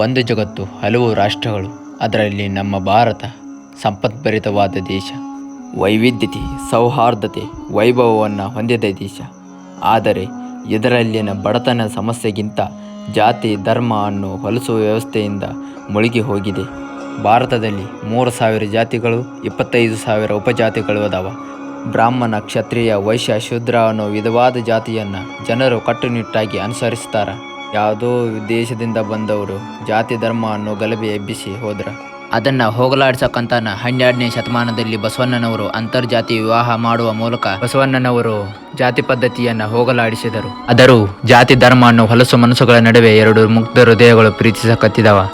ಒಂದು ಜಗತ್ತು, ಹಲವು ರಾಷ್ಟ್ರಗಳು, ಅದರಲ್ಲಿ ನಮ್ಮ ಭಾರತ ಸಂಪದ್ಭರಿತವಾದ ದೇಶ. ವೈವಿಧ್ಯತೆ, ಸೌಹಾರ್ದತೆ, ವೈಭವವನ್ನು ಹೊಂದಿದ ದೇಶ. ಆದರೆ ಇದರಲ್ಲಿನ ಬಡತನ ಸಮಸ್ಯೆಗಿಂತ ಜಾತಿ, ಧರ್ಮ ಅನ್ನೋ ಹೊಲಸು ವ್ಯವಸ್ಥೆಯಿಂದ ಮುಳುಗಿ ಹೋಗಿದೆ. ಭಾರತದಲ್ಲಿ ಮೂರು ಸಾವಿರ ಜಾತಿಗಳು, ಇಪ್ಪತ್ತೈದು ಸಾವಿರ ಉಪಜಾತಿಗಳು ಅದಾವ. ಬ್ರಾಹ್ಮಣ, ಕ್ಷತ್ರಿಯ, ವೈಶ್ಯ, ಶೂದ್ರ ಅನ್ನೋ ವಿಧವಾದ ಜಾತಿಯನ್ನು ಜನರು ಕಟ್ಟುನಿಟ್ಟಾಗಿ ಅನುಸರಿಸ್ತಾರ. ಯಾವುದೋ ದೇಶದಿಂದ ಬಂದವರು ಜಾತಿ ಧರ್ಮ ಅನ್ನೋ ಗಲಭೆ ಎಬ್ಬಿಸಿ ಹೋದ್ರ. ಅದನ್ನ ಹೋಗಲಾಡ್ಸಕ್ಕಂತಾನ ಹನ್ನೆರಡನೇ ಶತಮಾನದಲ್ಲಿ ಬಸವಣ್ಣನವರು ಅಂತರ್ಜಾತಿ ವಿವಾಹ ಮಾಡುವ ಮೂಲಕ ಬಸವಣ್ಣನವರು ಜಾತಿ ಪದ್ಧತಿಯನ್ನ ಹೋಗಲಾಡಿಸಿದರು. ಅದರೂ ಜಾತಿ ಧರ್ಮ ಅನ್ನೋ ಹೊಲಸು ಮನಸ್ಸುಗಳ ನಡುವೆ ಎರಡು ಮುಗ್ಧ ಹೃದಯಗಳು ಪ್ರೀತಿಸಕತ್ತಿದವ.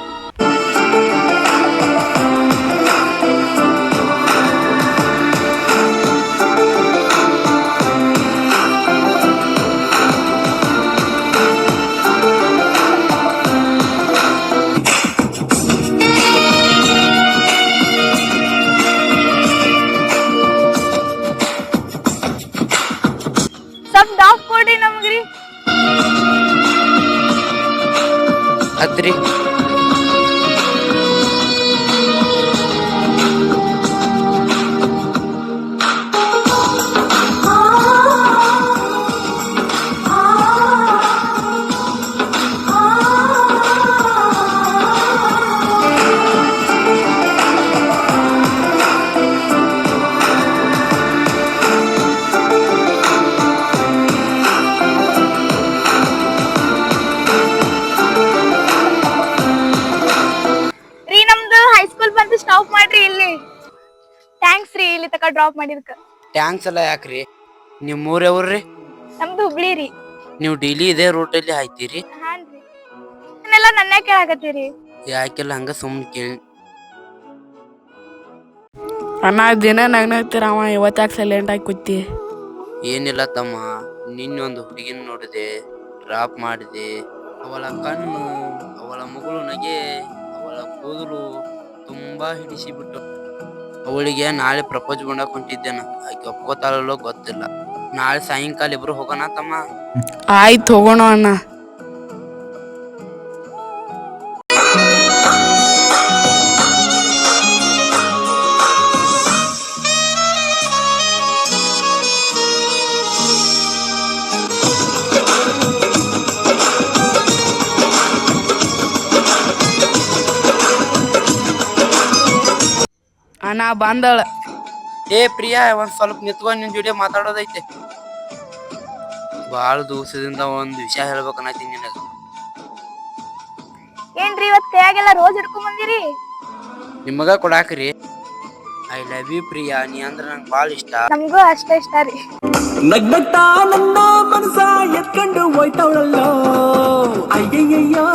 ಡ್ರಾಪ್ ಮಾಡಿದ್ಕ ಟ್ಯಾಂಕ್ಸ್ ಎಲ್ಲ ಯಾಕ್ರಿ? ನೀವು ಮೂರ್ ಯಾವ್ರಿ ನಮ್ದು ಹುಬ್ಳಿ ರೀ. ನೀವು ಡೈಲಿ ಇದೇ ರೂಟಲ್ಲಿ ಹಾಯ್ತೀರಿ? ಹಾನ್ರಿ ಇದನ್ನೆಲ್ಲ ನನ್ನ ಕೇಳಾಕತ್ತೀರಿ. ಯಾಕೆಲ್ಲ ಹಂಗ ಸುಮ್ಮನೆ ಕೇಳಿ ಅಣ್ಣ ದಿನ ನಗ್ನಾಗ್ತೀರ ಅವ ಇವತ್ತಾಗ ಸೈಲೆಂಟ್ ಆಗಿ ಕೂತಿ? ಏನಿಲ್ಲ ತಮ್ಮ ನಿನ್ನೆ ಒಂದು ಹುಡುಗಿನ ನೋಡಿದೆ ಡ್ರಾಪ್ ಮಾಡಿದೆ. ಅವಳ ಕಣ್ಣು ಅವಳ ಮಗಳು ನಗೆ ಅವಳ ಕೂದಲು ತುಂಬಾ ಹಿಡಿಸಿಬಿಟ್ಟು ಅವಳಿಗೆ ನಾಳೆ ಪ್ರಪೋಸ್ ಮಾಡಕ್ ಹೊಂಟಿದ್ದೇನ ಆಕೆ ಒಪ್ಕೋತಾಳಲ್ಲೋ ಗೊತ್ತಿಲ್ಲ. ನಾಳೆ ಸಾಯಂಕಾಲ ಇಬ್ರು ಹೋಗೋಣ ತಮ್ಮ ಆಯ್ತು ಹೋಗೋಣ ಅಣ್ಣ. ಅಣ್ಣ ಬಂದಳ. ಏ ಪ್ರಿಯಾ ಒಂದ್ ಸ್ವಲ್ಪ ನಿಂತ್ಕೊಂಡ್ ನಿನ್ ಜೋಡಿ ಮಾತಾಡೋದೈತೆ. ಬಾಳ ದಿವಸದಿಂದ ಒಂದ್ ವಿಷಯ ಹೇಳ್ಬೇಕನ್ನ ನಿನಗ. ಏನ್ರಿ ಇವತ್ ಕೈಯಾಗೆಲ್ಲ ರೋಸ್ ಹಿಡ್ಕೊಂಡ್ ಬಂದಿರಿ? ನಿಮಗ ಕೊಡಾಕ್ರಿ. ಐ ಲವ್ ಯು ಪ್ರಿಯಾ ನೀ ಅಂದ್ರ ನಂಗೆ ಬಾಳ ಇಷ್ಟ. ನಮ್ಗೂ ಅಷ್ಟೇ ಇಷ್ಟ ರೀ. ನಗ್ನಗ್ತಾ ನನ್ನ ಮನಸ ಎತ್ಕೊಂಡು ಹೋಯ್ತವಳಲ್ಲೋ. ಅಯ್ಯಯ್ಯಯ್ಯೋ.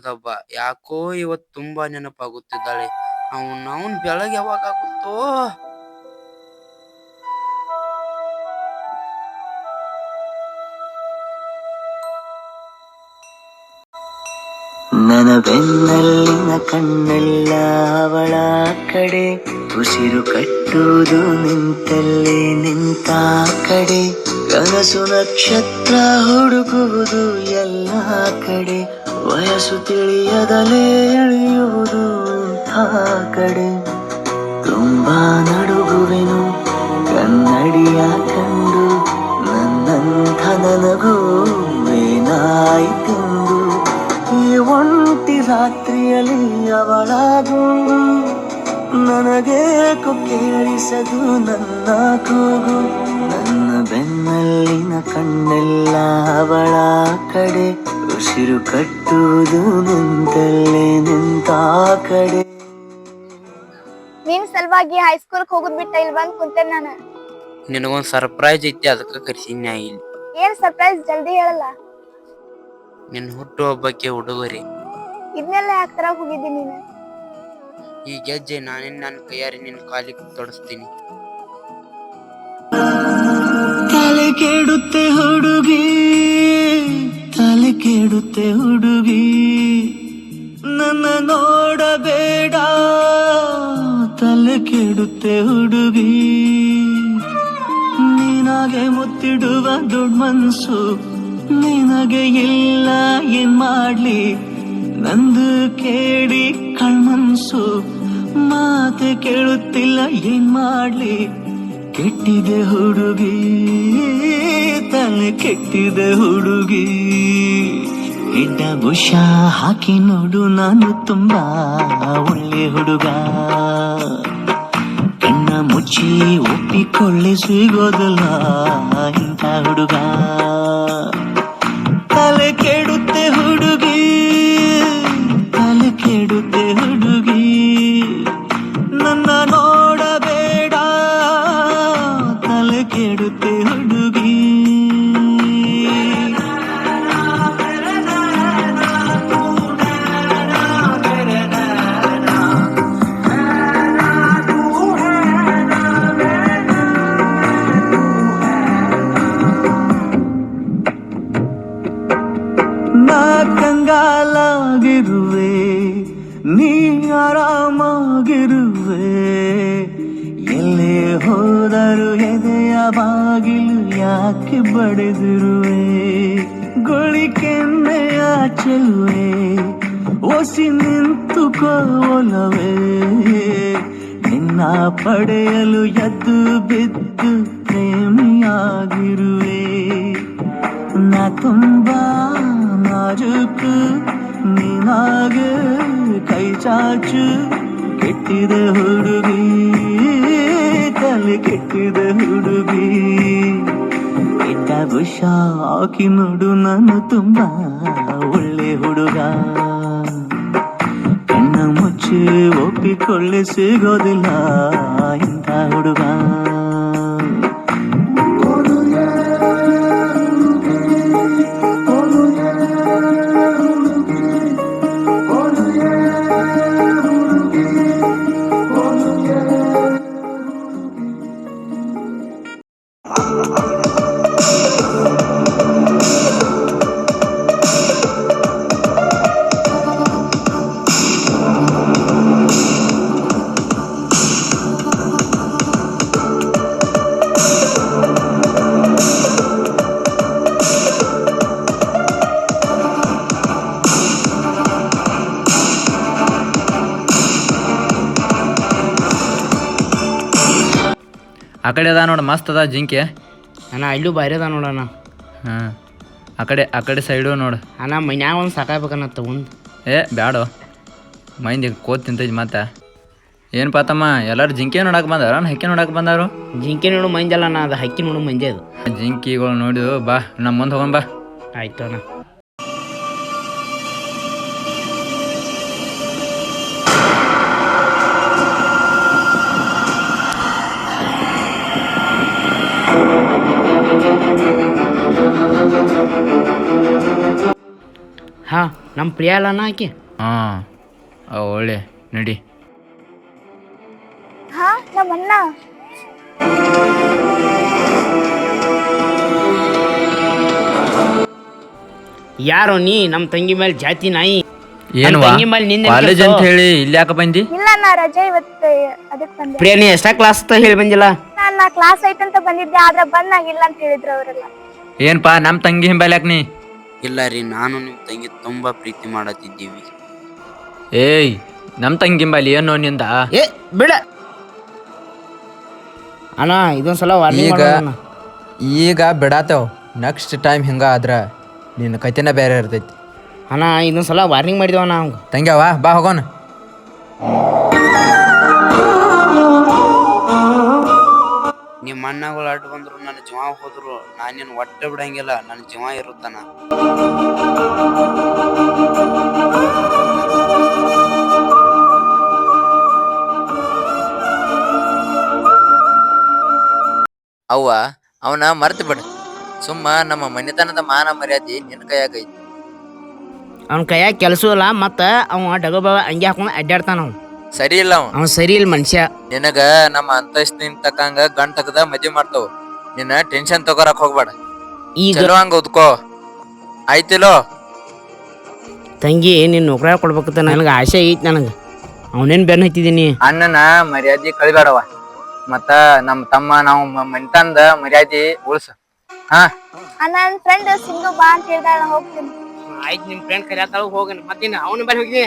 ಹುಟ್ಟದಬ್ಬ ಯಾಕೋ ಇವತ್ ತುಂಬಾ ನೆನಪಾಗುತ್ತಿದ್ದಾಳೆ. ಅವನ್ ಅವನ್ ಬೆಳಗ್ಗೆ ಯಾವಾಗ ಆಗುತ್ತೋ? ನನ್ನ ಕಣ್ಣೆಲ್ಲ ಅವಳ ಕಡೆ. ಉಸಿರು ಕಟ್ಟುವುದು ನಿಂತಲ್ಲಿ ನಿಂತ ಕಡೆ. ಕನಸು ನಕ್ಷತ್ರ ಹುಡುಕುವುದು ಎಲ್ಲ ಕಡೆ. ವಯಸ್ಸು ತಿಳಿಯದಲೇ ಇಳಿಯುವುದು ಆ ಕಡೆ. ತುಂಬಾ ನಡುಗುವೆನು, ಕನ್ನಡಿಯ ಕಂಡು, ನನ್ನಂಥ ನನಗೂ ಏನಾಯ್ತೆಂದು. ಈ ಒಂಟಿ ರಾತ್ರಿಯಲ್ಲಿ ಅವಳ ಗುಂಗು ನನಗೇಕೋ ಕೇಳಿಸದು ನನ್ನ ಕೂಗು. ನನ್ನ ಬೆನ್ನಲ್ಲಿನ ಕಣ್ಣೆಲ್ಲ ಅವಳ ಕಡೆ. ಉಸಿರು ಕಟ್ಟುವುದು ನಿಂತಲ್ಲೇ ನಿಂತ ಕಡೆ. ನಿನ್ ಸಲುವಾಗಿ ಹೈಸ್ಕೂಲ್ ಹೋಗುದ್ ಬಿಟ್ಟ ಇಲ್ಲಿ ಬಂದ್ ಕುಂತೆ ನಾನು. ನಿನಗೊಂದ್ ಸರ್ಪ್ರೈಸ್ ಐತಿ ಅದಕ್ಕೆ ಕರ್ಸಿನಿ ನಾ ಇಲ್ಲಿ. ಏನ್ ಸರ್ಪ್ರೈಸ್ ಜಲ್ದಿ ಹೇಳಲ್ಲ. ನಿನ್ ಹುಟ್ಟುಹಬ್ಬಕ್ಕೆ ಉಡುಗೊರೆ. ಇದನ್ನೆಲ್ಲ ಯಾಕೆ ತರ ಹೋಗಿದ್ದೀನಿ ನೀನು? ಈ ಗೆಜ್ಜೆ ನಾನೇ ನನ್ನ ಕೈಯಾರಿ ನಿನ್ನ ಕಾಲಿಗೆ ತೊಡಸ್ತೀನಿ. ತಲೆ ಕೆಡುತ್ತೆ ಹುಡುಗಿ, ತಲೆ ಕೆಡುತ್ತೆ ಹುಡುಗಿ. ನನ್ನ ನೋಡಬೇಡ, ತಲೆ ಕೆಡುತ್ತೆ ಹುಡುಗಿ. ನಿನಗೆ ಮುತ್ತಿಡುವ ದೊಡ್ಡ ಮನ್ಸು, ನಿನಗೆ ಇಲ್ಲ, ಏನ್ ಮಾಡ್ಲಿ? ನಂದು ಕೇಳಿ ಕಣ್ಮನ್ಸು, ಮಾತೆ ಕೇಳುತ್ತಿಲ್ಲ, ಏನ್ ಮಾಡ್ಲಿ? ಕೆಟ್ಟಿದೆ ಹುಡುಗಿ, ತಲೆ ಕೆಟ್ಟಿದೆ ಹುಡುಗಿ. ಎಡ್ಡ ಬುಷ ಹಾಕಿ ನೋಡು, ನಾನು ತುಂಬಾ ಒಳ್ಳೆ ಹುಡುಗ. ಕಣ್ಣ ಮುಚ್ಚಿ ಒಪ್ಪಿಕೊಳ್ಳಿ, ಸಿಗೋದಲ್ಲ ಇಂಥ ಹುಡುಗ. ಕಂಗಾಲಾಗಿರುವೆ ನೀ ಆರಾಮಾಗಿರುವೆ. ಎಲ್ಲೇ ಹೋದರು ಎದೆಯ ಬಾಗಿಲು ಯಾಕೆ ಬಡಿದಿರುವೆ? ಗುಳಿಕೆನ್ನೆಯ ಚೆಲುವೆ, ಒಸಿ ನಿಂತುಕೋಲವೇ ನಿನ್ನ ಪಡೆಯಲು ಎದ್ದು ಬಿದ್ದು ಪ್ರೇಮಿಯಾಗಿರುವೆ. ನಾ ತುಂಬಾ ನಾಜುಕು ನೀನಾಗೆ ಕೈ ಚಾಚು ಕೆಟ್ಟಿದ ಹುಡುಗಿ ತಲೆ ಕೆಟ್ಟಿದ ಹುಡುಗಿ ಕೆಟ್ಟ ಬುಷ ಹಾಕಿ ನೋಡು ನಾನು ತುಂಬಾ ಒಳ್ಳೆ ಹುಡುಗ ಕಣ್ಣ ಮುಚ್ಚಿ ಒಪ್ಪಿಕೊಳ್ಳಿ ಸಿಗೋದಿಲ್ಲ ಇಂಥ ಹುಡುಗ ಆ ಕಡೆ ಅದ ನೋಡಿ ಮಸ್ತ್ ಅದ ಜಿಂಕೆ. ಅಣ್ಣ ಇಲ್ಲೂ ಬಾರಿ ಅದ ನೋಡಣ್ಣ ಹಾಂ ಆ ಕಡೆ ಆ ಕಡೆ ಸೈಡು ನೋಡು. ಅಣ್ಣ ಮನ್ಯಾಗ ಒಂದು ಸಾಕಾಗ್ಬೇಕನ್ನತ್ತ ತಗೊಂಡು ಏ ಬ್ಯಾಡೋ. ಮೈಂದಿ ಕೋತ್ ತಿಂತೈತಿ ಮತ್ತೆ. ಏನು ಪಾತಮ್ಮ ಎಲ್ಲರೂ ಜಿಂಕೆ ನೋಡಕ್ಕೆ ಬಂದಾರ ಹಕ್ಕಿ ನೋಡಕ್ಕೆ ಬಂದಾರು? ಜಿಂಕೆ ನೋಡು ಮಂಜಲ್ಲ ಅಣ್ಣ ಅದು ಹಕ್ಕಿ ನೋಡು ಮಂಜೆ ಅದು ಜಿಂಕಿಗಳು ನೋಡಿದ್ವು ಬಾ ನಮ್ಮ ಮುಂದೆ ಹೋಗೋಣ ಬಾ. ಆಯ್ತು ಅಣ್ಣ. ಹಾ ನಮ್ಮ ಪ್ರಿಯ ಅಲ್ಲ ಹಾ ಆಕಿ ಹಾಂ ಒಳ್ಳೆ ನಡಿ. ಹಾ ನಮ್ಮಣ್ಣ. ಯಾರೋ ನೀ? ನಮ್ಮ ತಂಗಿ ಮೇಲೆ ಜಾತಿ ನಾಯಿ. ಏನು ತಂಗಿ ಮೇಲೆ ನಿಂದ ಕಾಲೇಜ್ ಅಂತ ಹೇಳಿ ಇಲ್ಲಿ ಯಾಕೆ ಬಂದಿ ಇಲ್ಲ ನಾ ರಜೆ ಇವತ್ತು ಅದಕ್ಕೆ ಬಂದೆ. ಪ್ರಿಯ ನೀ ಎಷ್ಟ ಕ್ಲಾಸ್ ಅಂತ ಹೇಳಿ ಬಂದಿಲ್ಲ? ನಾ ಕ್ಲಾಸ್ ಐತಂತ ಬಂದಿದ್ದೆ ಆದ್ರೆ ಬಂದಾಗಿಲ್ಲ ಅಂತ ಹೇಳಿದ್ರು ಅವರೆಲ್ಲ. ಏನ್ಪಾ ನಮ್ಮ ತಂಗಿ ಹಿಂಬಲ್ಯಾಕ್ ನೀ? ಇಲ್ಲ ರೀ ನಾನು ನಿಮ್ಮ ತಂಗಿ ತುಂಬಾ ಪ್ರೀತಿ ಮಾಡತ್ತಿದ್ದೀವಿ. ಏಯ್ ನಮ್ಮ ತಂಗಿ ಹಿಂಬಲಿ ಏನೋ ನಿಂದ? ಏ ಬಿಡ. ಅಣ್ಣ ಇದೊಂದ್ಸಲ ವಾರ್ನಿಂಗ್ ಈಗ ಮಾಡೋಣ ಈಗ ಬಿಡಾತೇವ್. ನೆಕ್ಸ್ಟ್ ಟೈಮ್ ಹಿಂಗ ಆದ್ರ ನಿನ್ನ ಕತೆನ ಬೇರೆ ಇರ್ತೈತಿ. ಅಣ್ಣ ಇದೊಂದ್ಸಲ ವಾರ್ನಿಂಗ್ ಮಾಡಿದೇವ ನಾವು ಅವಂಗ. ತಂಗ್ಯಾವ ಬಾ ಹೋಗೋಣ. ನಿಮ್ಮ ಅಣ್ಣಗಳು ಅಡ್ಡ ಬಂದ್ರು ನನ್ನ ಜೀವ ಹೋದ್ರು ನಾನೇನು ಒಟ್ಟೆ ಬಿಡಂಗಿಲ್ಲ ನನ್ನ ಜೀವ ಇರುತ್ತಾನ. ಅವ್ವ ಅವನ ಮರ್ತು ಬಿಡ. ಸುಮ್ಮ ನಮ್ಮ ಮನೆತನದ ಮಾನ ಮರ್ಯಾದೆ ನಿನ್ನ ಕೈಯಾಗೈತಿ ಅವ್ನ ಕೈಯಾಗ ಕೆಲಸ ಇಲ್ಲ ಮತ್ತೆ ಅವ ಡಗಬ ಅಂಗಿ ಹಾಕೊಂಡು ಅಡ್ಡಾಡ್ತಾನ ಅವ್ನು. ಸರಿ ಇಲ್ಲ ಅವ ಅವ ಸರಿ ಇಲ್ಲ ಮನುಷ್ಯ. ನಿನಗ ನಮ್ಮ ಅಂತಸ್ತಿನ ತಕ್ಕಂಗ ಗಂಟ್ ತಗದ ಮದ್ವಿ ಮಾಡ್ತಾವ. ನಿನ್ನ ಟೆನ್ಷನ್ ತಗೋರಕ್ ಹೋಗ್ಬೇಡ. ಈಗ ಚಲೋ ಹಂಗ ಓದ್ಕೋ. ಆಯ್ತಿಲೋ ತಂಗಿ ನಿನ್ನ ನೌಕರ ಕೊಡ್ಬೇಕಂತ ನನಗೆ ಆಸೆ ಐತಿ ನನಗೆ. ಅವನೇನ್ ಬೆನ್ನ ಹತ್ತಿದ್ದೀನಿ ಅಣ್ಣನ ಮರ್ಯಾದೆ ಕಳಿಬೇಡವ ಮತ್ತ ನಮ್ಮ ತಮ್ಮ ನಾವು ಮಂತಂದ ಮರ್ಯಾದೆ ಉಳ್ಸ. ಹಾ? ನನ್ನ ಫ್ರೆಂಡ್ ಬಾ ಅಂತ ಹೋಗ್ತೀನಿ. ಆಯ್ತು ನಿಮ್ಮ ಫ್ರೆಂಡ್ ಕರಿಯಾತಾಳ ಹೋಗಣ ಮತ್ತಿನ ಅವನ ಬಳಿ ಹೋಗಿ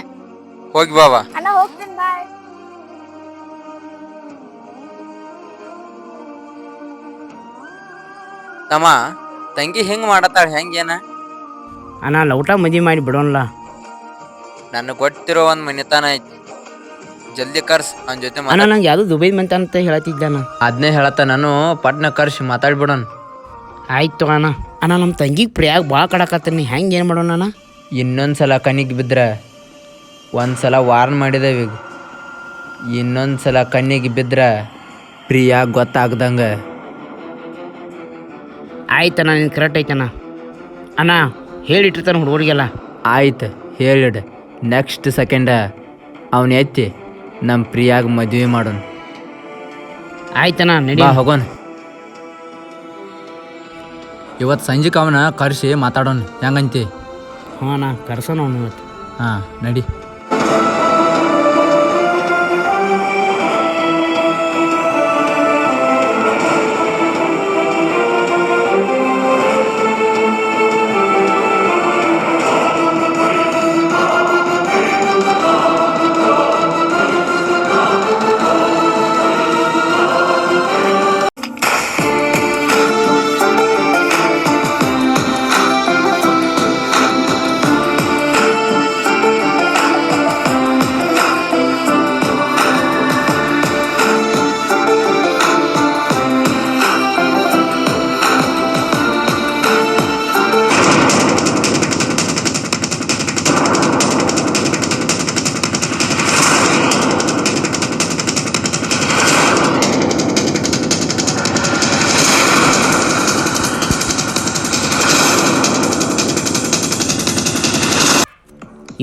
ಹೋಗಿ ಬಾವಾ. ಅಣ್ಣ ಹೋಗ್ತೀನಿ ಬಾಯ್ ತಮ್ಮ ತಂಗಿ ಹೆಂಗ್ ಮಾಡತ್ತಾಳ ಹೆಂಗೇನ? ಅಣ್ಣ ಲೌಟ ಮದುವೆ ಮಾಡಿ ಬಿಡೋಣಲ್ಲ ನನ್ನ ಗೊತ್ತಿರೋ ಒಂದ್ ಮನಿತನ ಐತಿ. ಜಲ್ದಿ ಕರ್ಸ್ ಅವನ್ ಜೊತೆ ಅಣ್ಣ ಮಾತಾಡ್ ನಂಗೆ ಯಾವುದು ದುಬೈ ಮಂತ ಅಂತ ಹೇಳತ್ತಿದ್ದ ನಾನು ಅದನ್ನೇ ಹೇಳತ್ತ ನಾನು ಪಟ್ನ ಕರ್ಸಿ ಮಾತಾಡ್ಬಿಡೋಣ ಆಯ್ತು ಅಣ್ಣ. ಅಣ್ಣ ನಮ್ಮ ತಂಗಿಗೆ ಪ್ರಿಯಾಗ ಭಾಳ ಕಡಕತ್ತೀನಿ. ಹೆಂಗೆ ಏನು ಮಾಡೋಣ ಅಣ್ಣ? ಇನ್ನೊಂದ್ಸಲ ಕಣ್ಣಿಗೆ ಬಿದ್ರೆ ಒಂದ್ಸಲ ವಾರ್ನ್ ಮಾಡಿದೇವೆ. ಈಗ ಇನ್ನೊಂದ್ಸಲ ಕಣ್ಣಿಗೆ ಬಿದ್ದರೆ ಪ್ರಿಯಾ ಗೊತ್ತಾಗ್ದಂಗ. ಆಯ್ತಣ್ಣ ನಿನ್ ಕರೆಕ್ಟ್ ಐತಣ್ಣ ಅಣ್ಣ. ಹೇಳಿಟ್ಟಿರ್ತಾನೆ ಹುಡುಗರಿಗೆಲ್ಲ. ಆಯ್ತು ಹೇಳಿಡ. ನೆಕ್ಸ್ಟ್ ಸೆಕೆಂಡ ಅವನ ಎತ್ತಿ ನಮ್ಮ ಪ್ರಿಯಾಗ ಮದುವೆ ಮಾಡೋಣ. ಆಯ್ತಣ್ಣ ನಡಿ. ಬಾ ಹೋಗೋಣ. ಇವತ್ತು ಸಂಜೆಗೆ ಅವನ ಕರೆಸಿ ಮಾತಾಡೋಣ. ಹೆಂಗಂತಿ? ಹಾಂ ಅಣ್ಣ ಕರ್ಸೋಣ ಅವನು ಇವತ್ತು. ಹಾಂ ನಡಿ.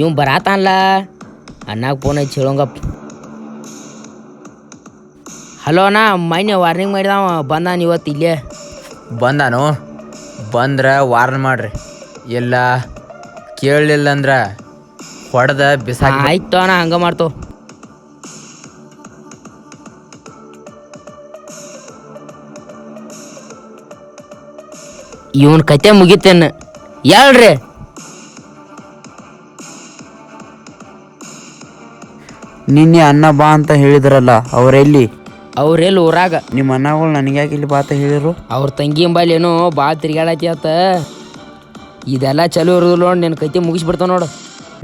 ಇವ್ ಬರಾತಾನ್ಲ? ಅಣ್ಣಾಗ ಫೋನ್ ಐತಿ ಹೇಳೋಂಗಪ್ಪ ಹಲೋ ಅಣ್ಣ ಮೊನ್ನೆ ವಾರ್ನಿಂಗ್ ಮಾಡಿದವ ಬಂದಾನ ಇವತ್ತು ಇಲ್ಲೇ. ಬಂದಾನು? ಬಂದ್ರೆ ವಾರ್ನ್ ಮಾಡ್ರಿ. ಇಲ್ಲ ಕೇಳಲಿಲ್ಲ ಅಂದ್ರೆ ಹೊಡೆದ ಬಿಸಾಕಿ ಆಯ್ತು ಅಣ್ಣ ಹಂಗೆ ಮಾಡ್ತು. ಇವನ್ ಕತೆ ಮುಗಿತೇನ. ಹೇಳ್ರಿ. ನಿನ್ನೆ ಅನ್ನ ಬಾ ಅಂತ ಹೇಳಿದ್ರಲ್ಲ ಅವರೆಲ್ಲಿ? ಅವ್ರೆಲ್ಲಿ ಊರಾಗ? ನಿಮ್ಮ ಅನ್ನಗಳು ನನಗ್ಯಾಕೆ ಇಲ್ಲಿ ಬಾತ ಹೇಳಿದ್ರು? ಹೇಳಿರು ಅವ್ರ ತಂಗಿ ಎಂಬಲ್ಲಿ ಏನೋ ಬಾ ತಿರ್ಗಾಡತಿ ಆತ. ಇದೆಲ್ಲ ಚಲೋ ಇರೋದಿಲ್ಲ ನೋಡಿ ನಿನ್ನ ಮುಗಿಸ್ ಮುಗಿಸ್ಬಿಡ್ತಾವ ನೋಡು.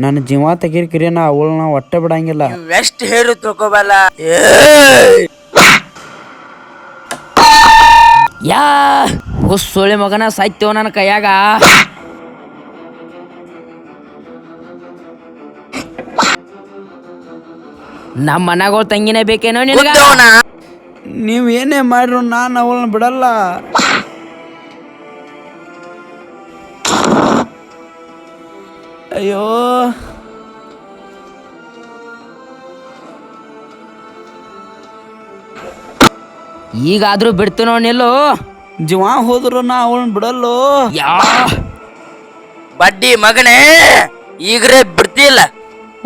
ನನ್ನ ಜೀವ ತೆಗಿರ್ಕಿರಿ ನಾ ಅವಳನ್ನ ಒಟ್ಟೆ ಬಿಡಂಗಿಲ್ಲ. ಎಷ್ಟು ಹೇಳು ತಿಳ್ಕೊಬಲ್ಲ. ಯಾ ಹುಸ್ ಸೊಳ್ಳೆ ಮಗನ ಸಾಯ್ತೇವ ನನ್ನ ಕೈಯಾಗ. ನಮ್ಮ ಮನಗಳು ತಂಗಿನೇ ಬೇಕೇನೋ ನಿನಗ? ನೀವು ಏನೇ ಮಾಡ್ರು ನಾನು ಅವಳನ್ನ ಬಿಡಲ್ಲ. ಅಯ್ಯೋ. ಈಗಾದ್ರೂ ಬಿಡ್ತೀನೋ ನಿಲ್ಲು? ಜೀವ ಹೋದ್ರು ನಾ ಅವಳನ್ನ ಬಿಡಲ್ಲೋ? ಯಾ. ಬಡ್ಡಿ ಮಗನೇ ಈಗ್ರೆ ಬಿಡ್ತಿಲ್ಲ.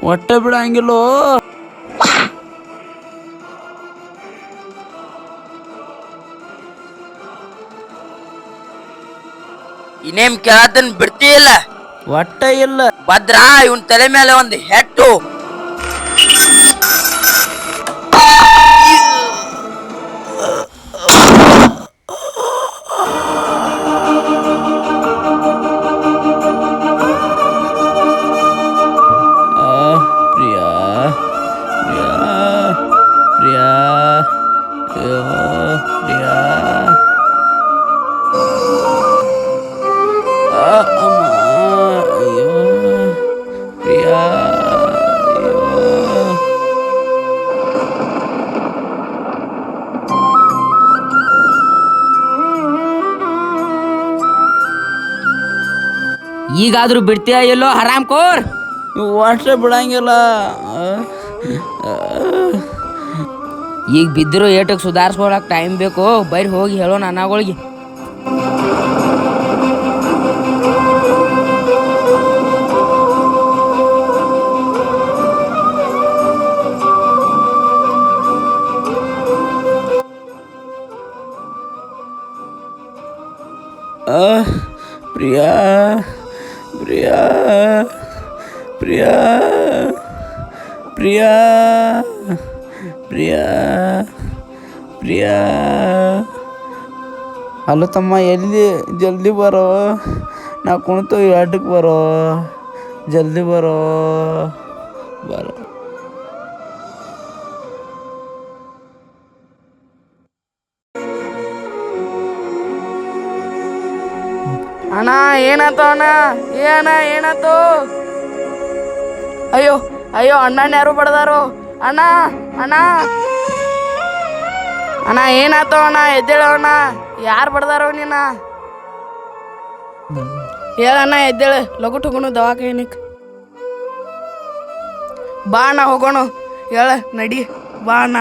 ಒಟ್ಟೆ ಬಿಡಂಗಿಲ್ಲೋ? ಇನ್ನೇಮ್ ಕೇಳದನ್ ಬಿಡ್ತಿಲ್ಲ ಒಟ್ಟ ಇಲ್ಲ. ಭದ್ರ ಇವನ್ ತಲೆ ಮೇಲೆ ಒಂದು ಹೆಟ್ಟು. ಈಗಾದ್ರೂ ಬಿಡ್ತೀಯ ಎಲ್ಲೋ? ಹರಾಮ್ ಕೋರ್. ಒಟ್ಟೆ ಬಿಡಂಗಿಲ್ಲ. ಆ, ಈಗ ಬಿದ್ದಿರೋ ಏಟಕ್ಕೆ ಸುಧಾರಿಸ್ಕೊಳಕ್ ಟೈಮ್ ಬೇಕು. ಬೈರ್ ಹೋಗಿ ಹೇಳೋಣ ಅನ್ನಗಳಿಗೆ ಪ್ರಿಯಾ. ಪ್ರಿಯಾ ಪ್ರಿಯಾ ಪ್ರಿಯಾ ಪ್ರಿಯಾ ಪ್ರಿಯಾ. ಹಲೋ ತಮ್ಮ, ಎಲ್ಲಿ, ಜಲ್ದಿ ಬರೋ? ನಾ ಕುಣಿತು ಆಟಕ್ಕೆ ಬರೋ. ಜಲ್ದಿ ಬರೋ. ಬರೋ. ಅಣ್ಣ, ಏನಾಯ್ತು ಅಣ್ಣ? ಏ ಅಣ್ಣ ಅಯ್ಯೋ ಅಯ್ಯೋ ಅಣ್ಣನ ಯಾರು ಬಡ್ದಾರು? ಅಣ್ಣ ಅಣ್ಣ. ಅಣ್ಣ, ಏನಾಯ್ತು ಅಣ್ಣ? ಎದ್ದೇಳು ಅಣ್ಣ. ಯಾರು ಬಡ್ದಾರೋ ನೀನ? ಹೇಳಣ್ಣ ಎದ್ದೇಳು. ಲಗುಟ್ ಹೋಗೋಣ ದವಾಖಾನಿಕ್ ಬಾ ಅಣ್ಣ, ಹೋಗೋಣ. ಹೇಳ, ನಡಿ, ಬಾ ಅಣ್ಣ.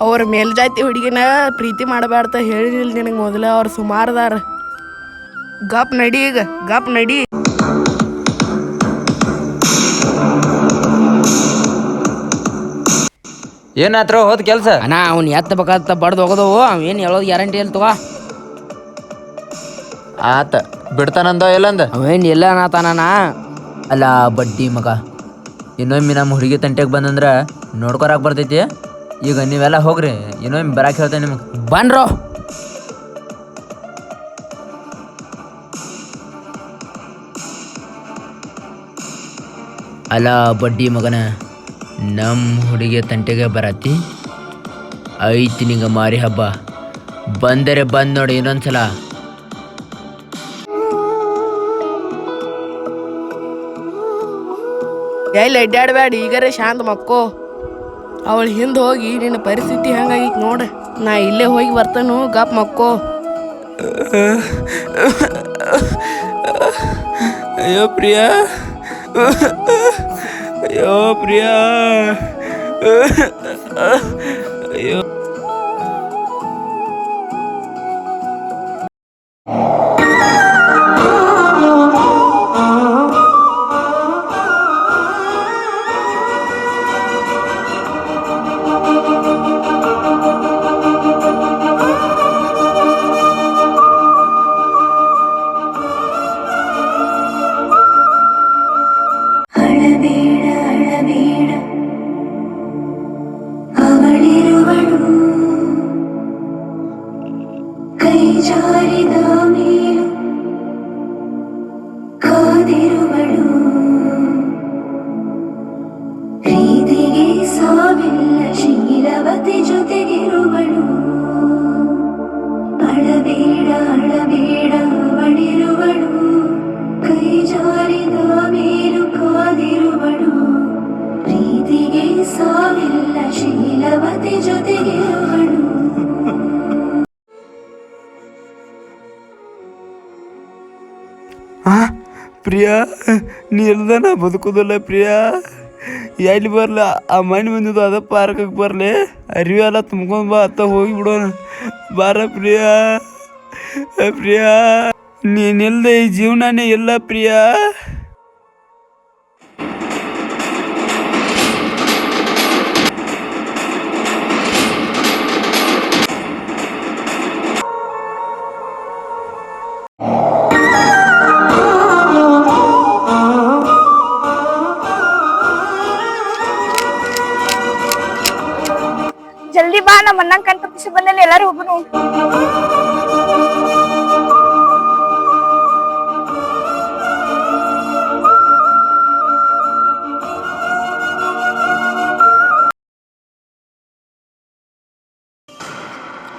ಅವ್ರ ಮೇಲ್ಜಾತಿ ಹುಡುಗಿನ ಪ್ರೀತಿ ಮಾಡಬಾರ್ದ ಹೇಳಿಲ್ಲ ನಿನಗೆ ಮೊದಲೇ. ಅವ್ರು ಸುಮಾರದಾರ. ಗಪ್ ನಡಿ ಈಗ ಗಪ್ ನಡಿ. ಏನಾತ್ರ ಹೋದ್ ಕೆಲಸ? ಅಣ್ಣ ಅವ್ನು ಎತ್ತ ಬೇಕಾದ ಬಡ್ದು ಹೋಗೋದವು ಏನು ಹೇಳೋದು ಗ್ಯಾರಂಟಿ ಇಲ್ಲ ತಗೋ. ಆತ ಬಿಡ್ತಾನಂದ ಎಲ್ಲಂದ? ಅವೇನು ಇಲ್ಲ ಅನ್ನತಾನ ಅಲ್ಲ ಬಡ್ಡಿ ಮಗ ಇನ್ನೊಮ್ಮೆ ನಮ್ಮ ಹುಡುಗಿ ತಂಟೆಗೆ ಬಂದಂದ್ರೆ ನೋಡ್ಕೊರಕ್ಕೆ ಬರ್ತೈತಿ. ಈಗ ನೀವೆಲ್ಲ ಹೋಗ್ರಿ ಇನ್ನೊಮ್ಮೆ ಬರಾಕ್ ಹೇಳ್ತೇನೆ ನಿಮ್ಗೆ. ಬನ್ರೋ. ಅಲ್ಲ ಬಡ್ಡಿ ಮಗನ ನಮ್ಮ ಹುಡುಗಿಯ ತಂಟೆಗೆ ಬರತ್ತಿ? ಐತಿ ನಿಂಗ ಮಾರಿ ಹಬ್ಬ ಬಂದರೆ ಬಂದ್ ನೋಡಿ ಇನ್ನೊಂದ್ಸಲ. ಎಲ್ಲಿ ಅಡ್ಡಾಡಬೇಡ ಈಗರೇ ಶಾಂತ ಮಕ್ಕೋ. ಅವಳು ಹಿಂದೆ ಹೋಗಿ ನಿನ್ನ ಪರಿಸ್ಥಿತಿ ಹಂಗಾಗಿ ನೋಡ. ನಾ ಇಲ್ಲೇ ಹೋಗಿ ಬರ್ತಾನು ಗಪ್ ಮಕ್ಕೋ. ಅಯ್ಯೋ ಪ್ರಿಯಾ. ಅಯ್ಯೋ ಪ್ರಿಯಾ ಅಯ್ಯೋ ಅಳಬೇಡ ಆ, ಪ್ರಿಯಾ ನೀ ಇಲ್ದ ನಾ ಬದುಕೋದಿಲ್ಲ ಪ್ರಿಯಾ? ಎಲ್ಲಿ ಬರಲ? ಆ ಮಣ್ಣು ಬಂದಿದ್ದು ಅದ ಪಾರ್ಕ್ ಬರಲಿ? ಅರಿವಿ ಎಲ್ಲ ತುಂಬ್ಕೊಂಡು ಬಾ, ಅತ್ತ ಹೋಗಿ ಬಿಡೋಣ. ಬಾರ ಪ್ರಿಯಾ ಪ್ರಿಯಾ. ನೀನಿಲ್ದೆ ಈ ಜೀವನನೇ ಇಲ್ಲ ಪ್ರಿಯಾ.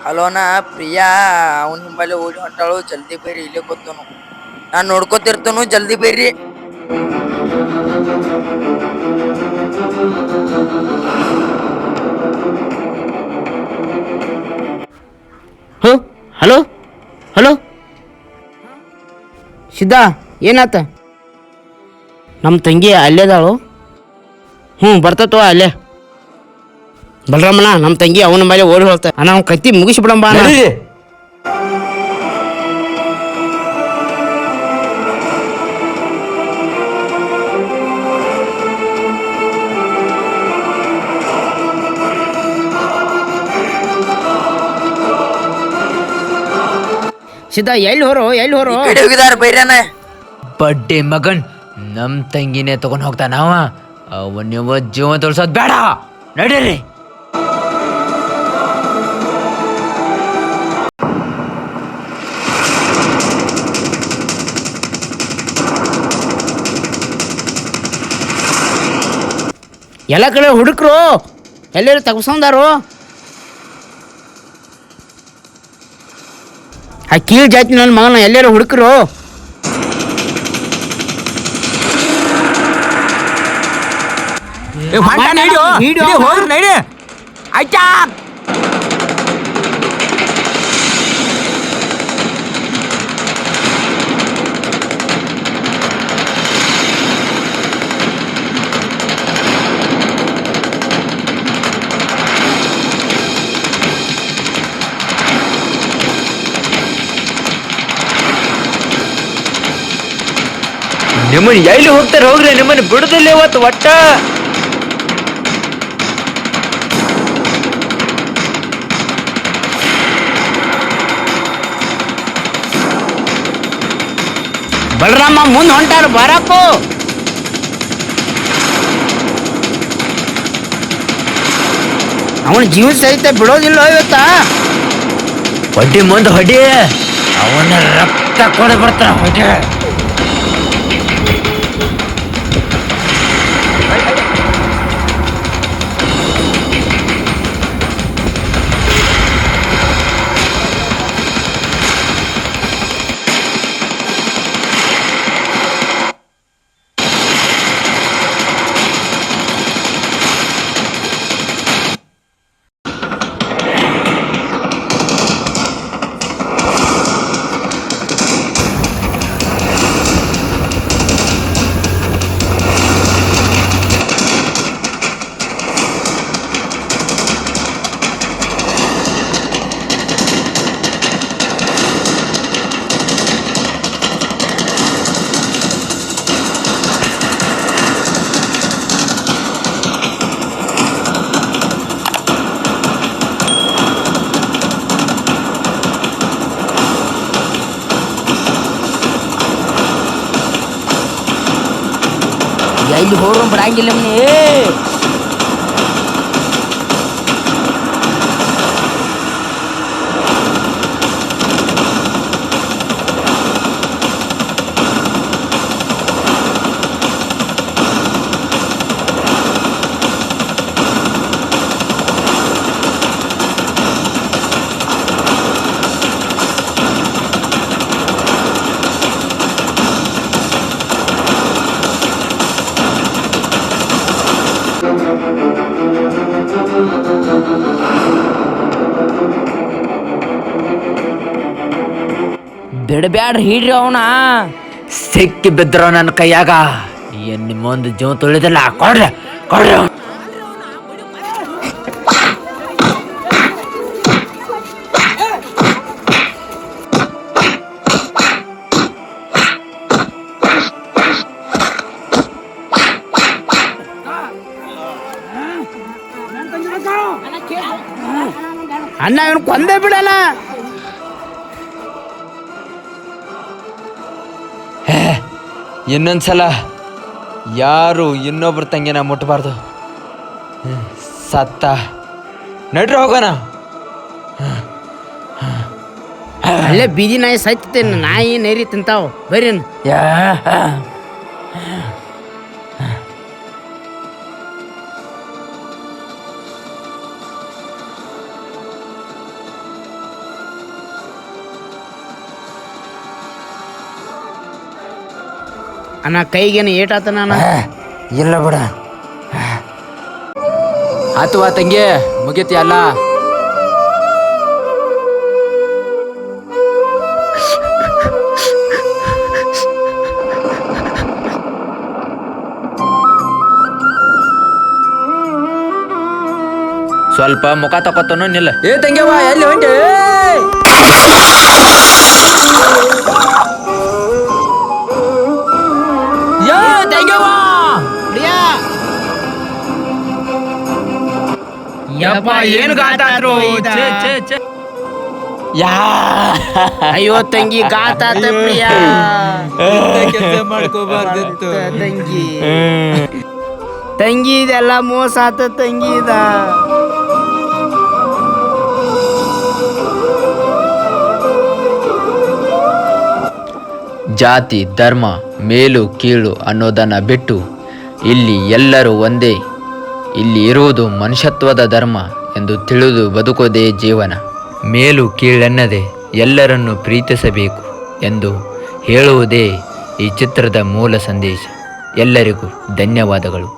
ಹಲೋನಾ ಪ್ರಿಯಾ, ಅವನ ಹಿಂಬಲ್ಲಿ ಓಡಿ ಹೊಂಟಾಳು, ಜಲ್ದಿ ಬರ್ರಿ ಇಲ್ಲೇ ಕೂತನು. ನಾನು ನೋಡ್ಕೋತಿರ್ತನು, ಜಲ್ದಿ ಬರ್ರಿ ಹೋ, ಹಲೋ ಹಲೋ. ಸಿದ್ಧ, ಏನಾತ? ನಮ್ಮ ತಂಗಿ ಅಲ್ಲೇದಾಳು. ಹ್ಞೂ ಬರ್ತತೋ ಅಲ್ಲೇ. ಬಲರಾಮಣ್ಣ ನಮ್ಮ ತಂಗಿ ಅವನ ಮೇಲೆ ಓಡಿ ಹೋಗ್ತಾ ಅಣ್ಣ ಅವ್ನ ಕತ್ತಿ ಮುಗಿಸ್ಬಿಡಂಬ ಬಿಡಂಬ ಸಿದ್ಧ ಎಲ್ಲಿ ಹೊರ ಎಲ್ಲಿ ಹೊರೋ? ಕಡೆ ಹೋಗಿದಾರ ಬೈರ್ಯಾನ ಬಡ್ಡೆ ಮಗನ್ ನಮ್ಮ ತಂಗಿನೇ ತಗೊಂಡ್ ಹೋಗ್ತಾನವ ಅವನ್ಯವ ನೀವು ಜೀವ ತೋರ್ಸೋದ್ ಬೇಡ. ನಡೀರಿ. ಎಲ್ಲ ಕಡೆ ಹುಡುಕ್ರು. ಎಲ್ಲರೂ ತಗಸ್ಕೊಂಡಾರು? ಆ ಕೀಳ್ ಜಾತಿ ನನ್ನ ಮಗನ ಎಲ್ಲರೂ ಹುಡುಕ್ರು? ನಿಮ್ಮನ್ ಎಲ್ಲಿ ಹೋಗ್ತಾರೆ ಹೋಗ್ರಿ, ನಿಮ್ಮನ್ನ ಬಿಡುದಿಲ್ಲ ಇವತ್ತು ಒಟ್ಟ. ಬಲರಾಮ, ಮುಂದೆ ಹೊಂಟಾರ ಬರಕು ಅವನ ಜೀವ ಸಹಿತ ಬಿಡೋದಿಲ್ಲ ಇವತ್ತ. ಹೊಡಿ ಮುಂದೆ ಹೊಡಿ. ಅವನ ರಕ್ತ ಕೊಡ ಬರ್ತಾರ ಹೊಡಿ. ಎಲ್ಲಿ ಹೋರು ಬಿಡಂಗಿಲ್ಲ ಬಿಡಬ್ಯಾಡ್ರಿ ಹಿಡ್ರಿ ಅವನ. ಸಿಕ್ಕಿ ಬಿದ್ರ ನನ್ನ ಕೈಯಾಗ. ಏನ್ ನಿಮ್ಮೊಂದು ಜೀವ ತುಳಿದಿಲ್ಲ. ಕೊಡ್ರಿ ಕೊಡ್ರಿ ಇನ್ನೊಂದ್ಸಲ ಯಾರು ಇನ್ನೊಬ್ರ ತಂಗಿನ ಮುಟ್ಟಬಾರ್ದು ಸತ್ತ. ನಡ್ರಿ ಹೋಗೋಣ. ಅಲ್ಲೇ ಬೀದಿ ನಾಯಿ ಸತ್ತೇನು ನಾಯಿ ನೈರಿ ತಿಂತಾವ. ಬರ್ರಿ ಯಾ. ಅಣ್ಣ ಕೈಗೇನು ಏಟಾತನ ಅಣ್ಣ? ಇಲ್ಲ ಬಿಡ. ಆತುವಾ ತಂಗಿ ಮುಗೀತಿ ಅಲ್ಲ? ಸ್ವಲ್ಪ ಮುಖ ತಕೋತನು ನಿಲ್ಲ. ಏ ತಂಗಿ ಎಲ್ಲಿ ಹೊಂಟೆ? ಯಾ ಪ್ರಿಯಾ ಯಪ್ಪ ಏನು ಗಾತಾದ್ರು ಛೇ ಛೇ ಛೇ ಯಾ ಅಯ್ಯೋ ತಂಗಿ ಗಾತಾತ ಪ್ರಿಯಾ ಕೆಲಸ ಮಾಡ್ಕೋಬಾರ್ದಿತ್ತು ತಂಗಿ ತಂಗಿ ಇದೆಲ್ಲ ಮೋಸ ಆತ ತಂಗಿ ಇದ ಜಾತಿ, ಧರ್ಮ, ಮೇಲು, ಕೀಳು ಅನ್ನೋದನ್ನು ಬಿಟ್ಟು ಇಲ್ಲಿ ಎಲ್ಲರೂ ಒಂದೇ. ಇಲ್ಲಿ ಇರುವುದು ಮನುಷ್ಯತ್ವದ ಧರ್ಮ ಎಂದು ತಿಳಿದು ಬದುಕೋದೇ ಜೀವನ. ಮೇಲು, ಕೀಳೆನ್ನದೆ ಎಲ್ಲರನ್ನು ಪ್ರೀತಿಸಬೇಕು ಎಂದು ಹೇಳುವುದೇ ಈ ಚಿತ್ರದ ಮೂಲ ಸಂದೇಶ. ಎಲ್ಲರಿಗೂ ಧನ್ಯವಾದಗಳು.